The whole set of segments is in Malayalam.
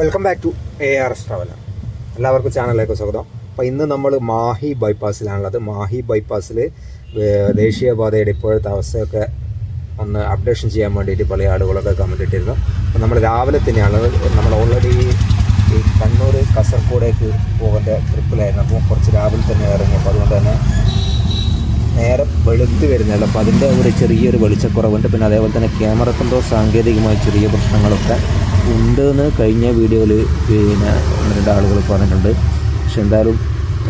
Welcome back to A R S traveller എല്ലാവർക്കും ചാനലിലേക്ക് സ്വാഗതം. അപ്പോൾ ഇന്ന് നമ്മൾ മാഹി ബൈപ്പാസിലാണുള്ളത്. മാഹി ബൈപ്പാസിൽ ദേശീയപാതയുടെ ഇപ്പോഴത്തെ അവസ്ഥയൊക്കെ ഒന്ന് അപ്ഡേഷൻ ചെയ്യാൻ വേണ്ടിയിട്ട് പല ആളുകളൊക്കെ കമന്റ് ഇട്ടിരുന്നു. അപ്പോൾ നമ്മൾ രാവിലെ തന്നെയാണ് നമ്മൾ ഓൾറെഡി ഈ കണ്ണൂർ കാസർഗോഡേക്ക് പോകേണ്ട ട്രിപ്പിലായിരുന്നു അപ്പോൾ കുറച്ച് രാവിലെ തന്നെ ഇറങ്ങി അപ്പോൾ അതുകൊണ്ട് തന്നെ നേരെ വെളുത്ത് വരുന്നില്ല അപ്പോൾ അതിന്റെ ഒരു ചെറിയൊരു വെളിച്ചക്കുറവുണ്ട്. പിന്നെ അതേപോലെ തന്നെ ക്യാമറക്കെന്തോ സാങ്കേതികമായ ചെറിയ പ്രശ്നങ്ങളൊക്കെ ഉണ്ട് എന്ന് കഴിഞ്ഞ വീഡിയോയിൽ പിന്നെ ഒന്ന് രണ്ട് ആളുകൾ പറഞ്ഞിട്ടുണ്ട്. പക്ഷെ എന്തായാലും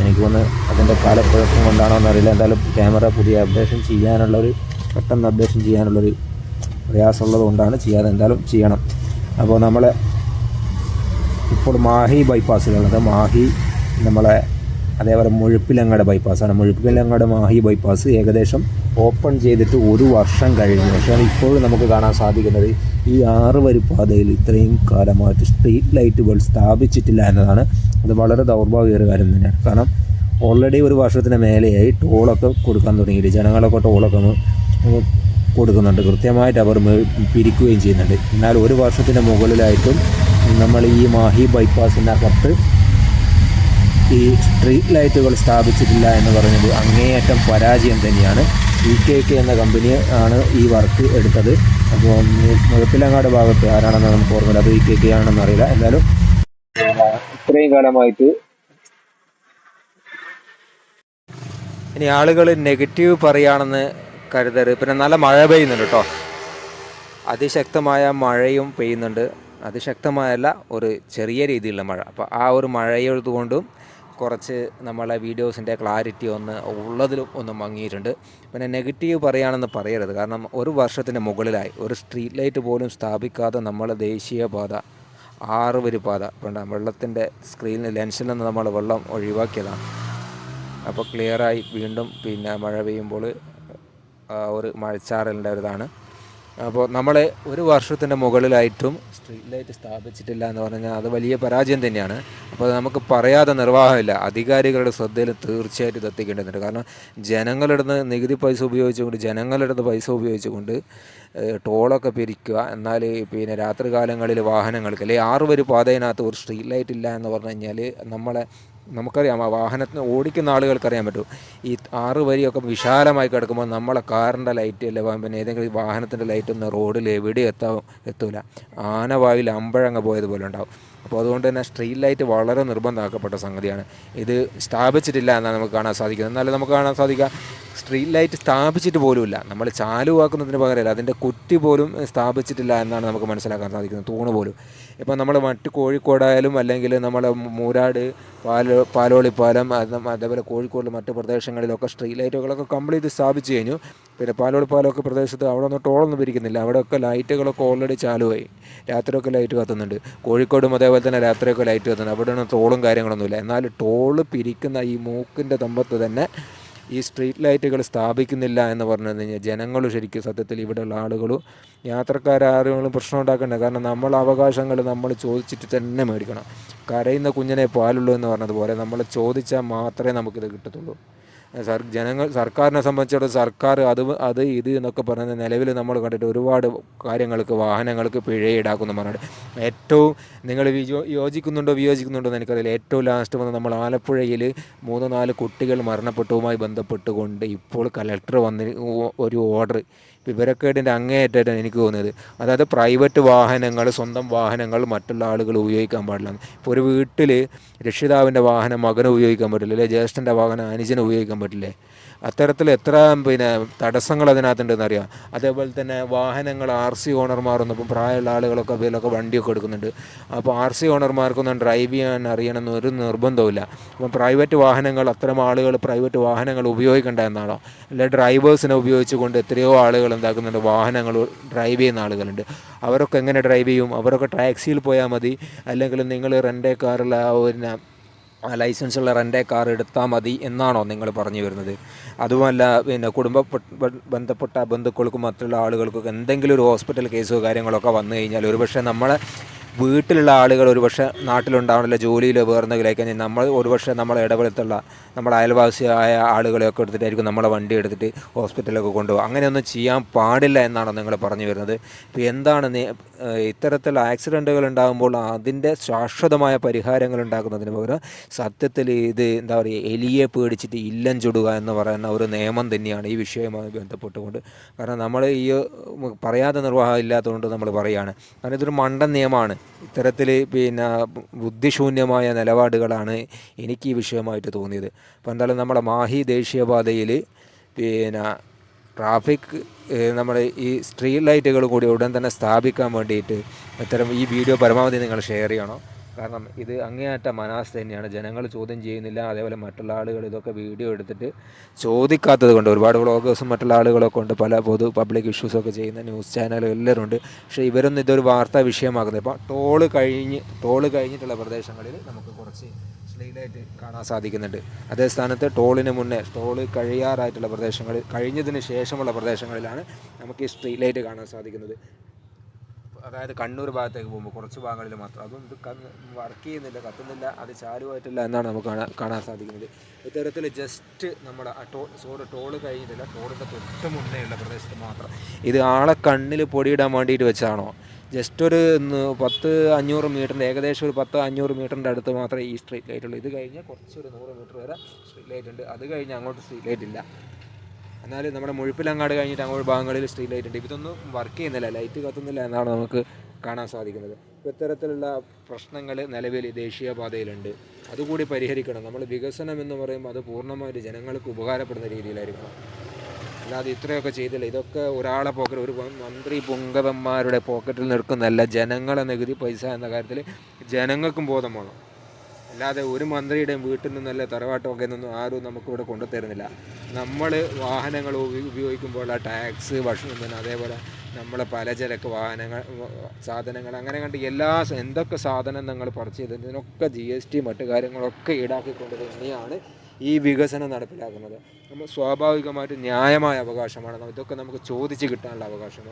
എനിക്ക് വന്ന് അതിന്റെ കാലപ്പഴക്കം കൊണ്ടാണോ എന്നറിയില്ല എന്തായാലും ക്യാമറ പുതിയ അപ്ഡേഷൻ ചെയ്യാനുള്ളൊരു പെട്ടെന്ന് അപ്ഡേഷൻ ചെയ്യാനുള്ളൊരു പ്രയാസമുള്ളത് കൊണ്ടാണ് ചെയ്യാതെ എന്തായാലും ചെയ്യണം. അപ്പോൾ നമ്മളെ ഇപ്പോൾ മാഹി ബൈപ്പാസിലുള്ളത് മാഹി നമ്മളെ അതേപോലെ മുഴുപ്പിലങ്ങാട് ബൈപ്പാസാണ് മുഴുപ്പിലങ്ങാട് മാഹി ബൈപ്പാസ് ഏകദേശം ഓപ്പൺ ചെയ്തിട്ട് ഒരു വർഷം കഴിഞ്ഞു. പക്ഷേ ഇപ്പോഴും നമുക്ക് കാണാൻ സാധിക്കുന്നത് ഈ ആറ് വരി പാതയിൽ ഇത്രയും കാലമായിട്ട് സ്ട്രീറ്റ് ലൈറ്റുകൾ സ്ഥാപിച്ചിട്ടില്ല എന്നതാണ്. അത് വളരെ ദൗർഭാഗ്യമേറിയ കാര്യം തന്നെയാണ്. കാരണം ഓൾറെഡി ഒരു വർഷത്തിന് മേലെയായി ടോളൊക്കെ കൊടുക്കാൻ തുടങ്ങിയിട്ട് ജനങ്ങളൊക്കെ ടോളൊക്കെ കൊടുക്കുന്നുണ്ട്. കൃത്യമായിട്ട് അവർ പിരിക്കുകയും ചെയ്യുന്നുണ്ട്. എന്നാൽ ഒരു വർഷത്തിന്റെ മുകളിലായിട്ടും നമ്മൾ ഈ മാഹി ബൈപ്പാസിനകത്ത് ഈ സ്ട്രീറ്റ് ലൈറ്റുകൾ സ്ഥാപിച്ചിട്ടില്ല എന്ന് പറഞ്ഞത് അങ്ങേയറ്റം പരാജയം തന്നെയാണ്. ഇ കെ കെ എന്ന കമ്പനി ആണ് ഈ വർക്ക് എടുത്തത്. അപ്പോൾ മുഴപ്പിലങ്ങാട് ഭാഗത്ത് ആരാണെന്ന് നമുക്ക് ഓർമ്മയില്ല. അത് ഇ കെ കെ ആണെന്ന് അറിയില്ല. എന്തായാലും ഇത്രയും കാലമായിട്ട് ഇനി ആളുകൾ നെഗറ്റീവ് പറയുകയാണെന്ന് കരുതരുത്. പിന്നെ നല്ല മഴ പെയ്യുന്നുണ്ട് കേട്ടോ. അതിശക്തമായ മഴയും പെയ്യുന്നുണ്ട്. അതിശക്തമായല്ല ഒരു ചെറിയ രീതിയിലുള്ള മഴ. അപ്പോൾ ആ ഒരു മഴയുള്ളതുകൊണ്ടും കുറച്ച് നമ്മളെ വീഡിയോസിന്റെ ക്ലാരിറ്റി ഒന്ന് ഉള്ളതിലും ഒന്ന് മങ്ങിയിട്ടുണ്ട്. പിന്നെ നെഗറ്റീവ് പറയുകയാണെന്ന് പറയരുത്. കാരണം ഒരു വർഷത്തിന് മുകളിലായി. ഒരു സ്ട്രീറ്റ് ലൈറ്റ് പോലും സ്ഥാപിക്കാതെ നമ്മളെ ദേശീയപാത ആറ് വരി പാത വേണ്ട വെള്ളത്തിന്റെ സ്ക്രീനിൽ ലെൻസിൽ നിന്ന് നമ്മൾ വെള്ളം ഒഴിവാക്കിയതാണ്. അപ്പോൾ ക്ലിയറായി വീണ്ടും പിന്നെ മഴ പെയ്യുമ്പോൾ ഒരു മഴച്ചാറലിന്റെ ഒരു ഇതാണ് അപ്പോൾ നമ്മൾ ഒരു വർഷത്തിന്റെ മുകളിലായിട്ടും സ്ട്രീറ്റ് ലൈറ്റ് സ്ഥാപിച്ചിട്ടില്ല എന്ന് പറഞ്ഞാൽ അത് വലിയ പരാജയം തന്നെയാണ്. അപ്പോൾ നമുക്ക് പറയാതെ നിർവാഹമില്ല. അധികാരികളുടെ ശ്രദ്ധയിൽ തീർച്ചയായിട്ടും ഇത് എത്തിക്കേണ്ടതുണ്ട്. കാരണം ജനങ്ങളുടെ നിന്ന് നികുതി പൈസ ഉപയോഗിച്ചുകൊണ്ട് ജനങ്ങളുടെ നിന്ന് പൈസ ഉപയോഗിച്ചുകൊണ്ട് ടോളൊക്കെ പിരിക്കുക എന്നാൽ പിന്നെ രാത്രികാലങ്ങളിൽ വാഹനങ്ങൾക്ക് അല്ലെങ്കിൽ ആറ് വരി പാതയിനകത്ത് ഒരു സ്ട്രീറ്റ് ലൈറ്റ് ഇല്ല എന്ന് പറഞ്ഞു കഴിഞ്ഞാൽ നമ്മളെ നമുക്കറിയാം ആ വാഹനത്തിന് ഓടിക്കുന്ന ആളുകൾക്കറിയാൻ പറ്റും. ഈ ആറ് വരിയൊക്കെ വിശാലമായി കിടക്കുമ്പോൾ നമ്മളെ കാറിന്റെ ലൈറ്റ് അല്ലെ പിന്നെ ഏതെങ്കിലും വാഹനത്തിന്റെ ലൈറ്റ് ഒന്നും റോഡിൽ എവിടെ എത്താ എത്തൂല. ആനവായിൽ അമ്പഴങ്ങ് പോയതുപോലെ ഉണ്ടാവും. അപ്പോൾ അതുകൊണ്ട് തന്നെ സ്ട്രീറ്റ് ലൈറ്റ് വളരെ നിർബന്ധമാക്കപ്പെട്ട സംഗതിയാണ്. ഇത് സ്ഥാപിച്ചിട്ടില്ല എന്നാണ് നമുക്ക് കാണാൻ സാധിക്കുന്നത്. എന്നാലും നമുക്ക് കാണാൻ സാധിക്കുക സ്ട്രീറ്റ് ലൈറ്റ് സ്ഥാപിച്ചിട്ട് പോലുമില്ല. നമ്മൾ ചാലുവാക്കുന്നതിന് പകരമല്ല അതിന്റെ കുറ്റി പോലും സ്ഥാപിച്ചിട്ടില്ല എന്നാണ് നമുക്ക് മനസ്സിലാക്കാൻ സാധിക്കുന്നത് തൂണ് പോലും. ഇപ്പം നമ്മൾ മറ്റ് കോഴിക്കോടായാലും അല്ലെങ്കിൽ നമ്മൾ മൂരാട് പാല പാലോളിപ്പാലം പാലം അതേപോലെ കോഴിക്കോട് മറ്റ് പ്രദേശങ്ങളിലൊക്കെ സ്ട്രീറ്റ് ലൈറ്റുകളൊക്കെ കംപ്ലീറ്റ് സ്ഥാപിച്ചു കഴിഞ്ഞു. പിന്നെ പാലോളി പാലോളിപ്പാലമൊക്കെ പ്രദേശത്ത് അവിടെ ഒന്നും ടോളൊന്നും പിരിക്കുന്നില്ല അവിടെയൊക്കെ ലൈറ്റുകളൊക്കെ ഓൾറെഡി ചാലുവായി. രാത്രിയൊക്കെ ലൈറ്റ് കത്തുന്നുണ്ട്. കോഴിക്കോടും അതേപോലെ തന്നെ രാത്രിയൊക്കെ ലൈറ്റ് കത്തുന്നുണ്ട്. അവിടെയൊന്നും ടോളും കാര്യങ്ങളൊന്നുമില്ല. എന്നാൽ ടോൾ പിരിക്കുന്ന ഈ മൂക്കിന്റെ തമ്പത്ത് തന്നെ ഈ സ്ട്രീറ്റ് ലൈറ്റുകൾ സ്ഥാപിക്കുന്നില്ല എന്ന് പറഞ്ഞു കഴിഞ്ഞാൽ ജനങ്ങൾ ശരിക്കും സത്യത്തിൽ ഇവിടെയുള്ള ആളുകളും യാത്രക്കാരും പ്രശ്നം ഉണ്ടാക്കണ്ട. കാരണം നമ്മൾ അവകാശങ്ങൾ നമ്മൾ ചോദിച്ചിട്ട് തന്നെ മേടിക്കണം. കരയുന്ന കുഞ്ഞിനെ പാലുള്ളൂ എന്ന് പറഞ്ഞതുപോലെ നമ്മൾ ചോദിച്ചാൽ മാത്രമേ നമുക്കിത് കിട്ടത്തുള്ളൂ. സർ ജനങ്ങൾ സർക്കാരിനെ സംബന്ധിച്ചിടത്തോളം സർക്കാർ അത് അത് ഇത് എന്നൊക്കെ പറയുന്ന നിലവിൽ നമ്മൾ കണ്ടിട്ട് ഒരുപാട് കാര്യങ്ങൾക്ക് വാഹനങ്ങൾക്ക് പിഴ ഈടാക്കുന്നു പറഞ്ഞിട്ട്. ഏറ്റവും നിങ്ങൾ യോജിക്കുന്നുണ്ടോ വിയോജിക്കുന്നുണ്ടോ എന്ന് എനിക്കറിയില്ല. ഏറ്റവും ലാസ്റ്റ് വന്ന് നമ്മൾ ആലപ്പുഴയിൽ മൂന്ന് നാല് കുട്ടികൾ മരണപ്പെട്ടതുമായി ബന്ധപ്പെട്ടുകൊണ്ട് ഇപ്പോൾ കലക്ടർ വന്ന് ഒരു ഓർഡർ വിവരക്കേടിന്റെ അങ്ങേയറ്റായിട്ടാണ് എനിക്ക് തോന്നിയത്. അതായത് പ്രൈവറ്റ് വാഹനങ്ങൾ സ്വന്തം വാഹനങ്ങൾ മറ്റുള്ള ആളുകൾ ഉപയോഗിക്കാൻ പാടില്ല. ഇപ്പോൾ ഒരു വീട്ടിൽ രക്ഷിതാവിന്റെ വാഹനം മകന് ഉപയോഗിക്കാൻ പറ്റില്ല. അല്ലെങ്കിൽ ജ്യേഷ്ഠന്റെ വാഹനം അനുജന് ഉപയോഗിക്കാൻ പറ്റില്ലേ. അത്തരത്തിൽ എത്ര പിന്നെ തടസ്സങ്ങൾ അതിനകത്തുണ്ടെന്ന് അറിയാം അതേപോലെ തന്നെ വാഹനങ്ങൾ ആർ സി ഓണർമാരൊന്നും ഇപ്പം പ്രായമുള്ള ആളുകളൊക്കെ ഇതിലൊക്കെ വണ്ടിയൊക്കെ എടുക്കുന്നുണ്ട്. അപ്പോൾ ആർ സി ഓണർമാർക്കൊന്നും ഡ്രൈവ് ചെയ്യാൻ അറിയണമെന്ന് ഒരു നിർബന്ധമില്ല അപ്പം പ്രൈവറ്റ് വാഹനങ്ങൾ അത്തരം ആളുകൾ പ്രൈവറ്റ് വാഹനങ്ങൾ ഉപയോഗിക്കേണ്ട എന്നാണോ? അല്ലെ ഡ്രൈവേഴ്സിനെ ഉപയോഗിച്ചുകൊണ്ട് എത്രയോ ആളുകൾ എന്താക്കുന്നുണ്ട്? വാഹനങ്ങൾ ഡ്രൈവ് ചെയ്യുന്ന ആളുകളുണ്ട്. അവരൊക്കെ എങ്ങനെ ഡ്രൈവ് ചെയ്യും? അവരൊക്കെ ടാക്സിയിൽ പോയാൽ മതി. അല്ലെങ്കിൽ നിങ്ങൾ റെന്റേ കാറുള്ള പിന്നെ ആ ലൈസൻസുള്ള റെന്റേ കാർ എടുത്താൽ മതി എന്നാണോ നിങ്ങൾ പറഞ്ഞു വരുന്നത്? അതുമല്ല പിന്നെ കുടുംബ ബന്ധപ്പെട്ട ബന്ധുക്കൾക്കും മറ്റുള്ള ആളുകൾക്കൊക്കെ എന്തെങ്കിലും ഒരു ഹോസ്പിറ്റൽ കേസോ കാര്യങ്ങളൊക്കെ വന്നു കഴിഞ്ഞാൽ ഒരുപക്ഷെ നമ്മളെ വീട്ടിലുള്ള ആളുകൾ ഒരുപക്ഷെ നാട്ടിലുണ്ടാവണമല്ലോ ജോലിയിലോ വേർന്നെങ്കിലായി കഴിഞ്ഞാൽ നമ്മൾ ഒരുപക്ഷെ നമ്മളെ ഇടപെടുത്തുള്ള നമ്മുടെ അയൽവാസിയായ ആളുകളെയൊക്കെ എടുത്തിട്ടായിരിക്കും നമ്മളെ വണ്ടി എടുത്തിട്ട് ഹോസ്പിറ്റലിലൊക്കെ കൊണ്ടുപോകും അങ്ങനെയൊന്നും ചെയ്യാൻ പാടില്ല എന്നാണ് നിങ്ങൾ പറഞ്ഞു വരുന്നത്? ഇപ്പോൾ എന്താണ് ഏഹ്, ആക്സിഡന്റുകൾ ഉണ്ടാകുമ്പോൾ അതിന്റെ ശാശ്വതമായ പരിഹാരങ്ങൾ ഉണ്ടാക്കുന്നതിന് പകരം സത്യത്തിൽ ഇത് എന്താ പറയുക എലിയെ പേടിച്ചിട്ട് ഇല്ലം ചുടുക എന്ന് പറയുന്ന ഒരു നിയമം തന്നെയാണ് ഈ വിഷയവുമായി ബന്ധപ്പെട്ടുകൊണ്ട്. കാരണം നമ്മൾ ഈ പറയാതെ നിർവാഹം ഇല്ലാത്തതുകൊണ്ട് നമ്മൾ പറയുകയാണ്. കാരണം ഇതൊരു മണ്ടൻ നിയമമാണ്. ഇത്തരത്തിൽ പിന്നെ ബുദ്ധിശൂന്യമായ നിലപാടുകളാണ് എനിക്ക് ഈ വിഷയമായിട്ട് തോന്നിയത്. അപ്പോൾ എന്തായാലും നമ്മുടെ മാഹി ദേശീയപാതയിൽ പിന്നെ ട്രാഫിക് നമ്മുടെ ഈ സ്ട്രീറ്റ് ലൈറ്റുകൾ കൂടി ഉടൻ തന്നെ സ്ഥാപിക്കാൻ വേണ്ടിയിട്ട് ഇത്തരം ഈ വീഡിയോ പരമാവധി നിങ്ങൾ ഷെയർ ചെയ്യണം? കാരണം ഇത് അങ്ങേയറ്റ മനാസ് തന്നെയാണ്. ജനങ്ങൾ ചോദ്യം ചെയ്യുന്നില്ല. അതേപോലെ മറ്റുള്ള ആളുകൾ ഇതൊക്കെ വീഡിയോ എടുത്തിട്ട് ചോദിക്കാത്തത് കൊണ്ട് ഒരുപാട് വ്ളോഗേഴ്സും മറ്റുള്ള ആളുകളൊക്കെ ഉണ്ട്. പല പൊതു പബ്ലിക് ഇഷ്യൂസൊക്കെ ചെയ്യുന്ന ന്യൂസ് ചാനലുകൾ എല്ലാവരും ഉണ്ട്. പക്ഷേ ഇവരൊന്നും ഇതൊരു വാർത്താ വിഷയമാക്കുന്നത്. ഇപ്പോൾ ടോൾ കഴിഞ്ഞ് ടോൾ കഴിഞ്ഞിട്ടുള്ള പ്രദേശങ്ങളിൽ നമുക്ക് കുറച്ച് സ്ട്രീറ്റ് കാണാൻ സാധിക്കുന്നുണ്ട്. അതേ സ്ഥാനത്ത് ടോളിന് മുന്നേ ടോൾ കഴിയാറായിട്ടുള്ള പ്രദേശങ്ങളിൽ കഴിഞ്ഞതിന് ശേഷമുള്ള പ്രദേശങ്ങളിലാണ് നമുക്ക് ഈ സ്ട്രീറ്റ് ലൈറ്റ് കാണാൻ സാധിക്കുന്നത്. അതായത് കണ്ണൂർ ഭാഗത്തേക്ക് പോകുമ്പോൾ കുറച്ച് ഭാഗങ്ങളിൽ മാത്രം. അതും ഇത് വർക്ക് ചെയ്യുന്നില്ല കത്തുന്നില്ല അത് ചാലുമായിട്ടില്ല എന്നാണ് നമുക്ക് കാണാൻ കാണാൻ സാധിക്കുന്നത്. ഇത്തരത്തിൽ ജസ്റ്റ് നമ്മുടെ ടോ സോറി ടോൾ കഴിഞ്ഞിട്ടില്ല ടോളിന്റെ തൊട്ട് മുന്നേ ഉള്ള പ്രദേശത്ത് മാത്രം. ഇത് ആളെ കണ്ണിൽ പൊടിയിടാൻ വേണ്ടിയിട്ട് വെച്ചാണോ? ജസ്റ്റ് ഒരു പത്ത് അഞ്ഞൂറ് മീറ്ററിന്റെ ഏകദേശം ഒരു പത്ത് അഞ്ഞൂറ് മീറ്ററിന്റെ അടുത്ത് മാത്രമേ ഈ സ്ട്രീറ്റ് ലൈറ്റ് ഉള്ളൂ. ഇത് കഴിഞ്ഞാൽ കുറച്ചൊരു നൂറ് മീറ്റർ വരെ സ്ട്രീറ്റ് ലൈറ്റ് ഉണ്ട്. അത് കഴിഞ്ഞ് അങ്ങോട്ട് സ്ട്രീറ്റ് ലൈറ്റ് ഇല്ല. എന്നാൽ നമ്മുടെ മുഴുപ്പിലങ്ങാട് കഴിഞ്ഞിട്ട് അങ്ങോട്ട് ഭാഗങ്ങളിൽ സ്ട്രീറ്റ് ലൈറ്റ് ഉണ്ട്. ഇതൊന്നും വർക്ക് ചെയ്യുന്നില്ല. ലൈറ്റ് കത്തുന്നില്ല എന്നാണ് നമുക്ക് കാണാൻ സാധിക്കുന്നത്. ഇപ്പോൾ ഇത്തരത്തിലുള്ള പ്രശ്നങ്ങൾ നിലവിൽ ദേശീയപാതയിലുണ്ട്. അതുകൂടി പരിഹരിക്കണം. നമ്മൾ വികസനം എന്ന് പറയുമ്പോൾ അത് പൂർണമായിട്ട് ജനങ്ങൾക്ക് ഉപകാരപ്പെടുന്ന രീതിയിലായിരിക്കണം. അല്ലാതെ ഇത്രയൊക്കെ ചെയ്തില്ല. ഇതൊക്കെ ഒരാളെ പോക്കറ്റ് ഒരു മന്ത്രി പുങ്കവന്മാരുടെ പോക്കറ്റിൽ നിൽക്കുന്നതല്ല. ജനങ്ങളെ നികുതി പൈസ എന്ന കാര്യത്തിൽ ജനങ്ങൾക്കും ബോധം വേണം. അല്ലാതെ ഒരു മന്ത്രിയുടെയും വീട്ടിൽ നിന്നല്ല തറവാട്ടമൊക്കെ നിന്നും ആരും നമുക്കിവിടെ കൊണ്ടുതരുന്നില്ല. നമ്മൾ വാഹനങ്ങൾ ഉപയോഗിക്കുമ്പോൾ ആ ടാക്സ് ഭക്ഷണം പിന്നെ അതേപോലെ നമ്മളെ പലചരക്ക് വാഹനങ്ങൾ സാധനങ്ങൾ അങ്ങനെ കണ്ട് എല്ലാ എന്തൊക്കെ സാധനം നിങ്ങൾ പർച്ചേസ് ചെയ്തതിനൊക്കെ ജി എസ് ടി മറ്റു കാര്യങ്ങളൊക്കെ ഈടാക്കിക്കൊണ്ട് തന്നെയാണ് ഈ വികസനം നടപ്പിലാക്കുന്നത്. നമ്മൾ സ്വാഭാവികമായിട്ട് ന്യായമായ അവകാശമാണ്. ഇതൊക്കെ നമുക്ക് ചോദിച്ച് കിട്ടാനുള്ള അവകാശമാണ്.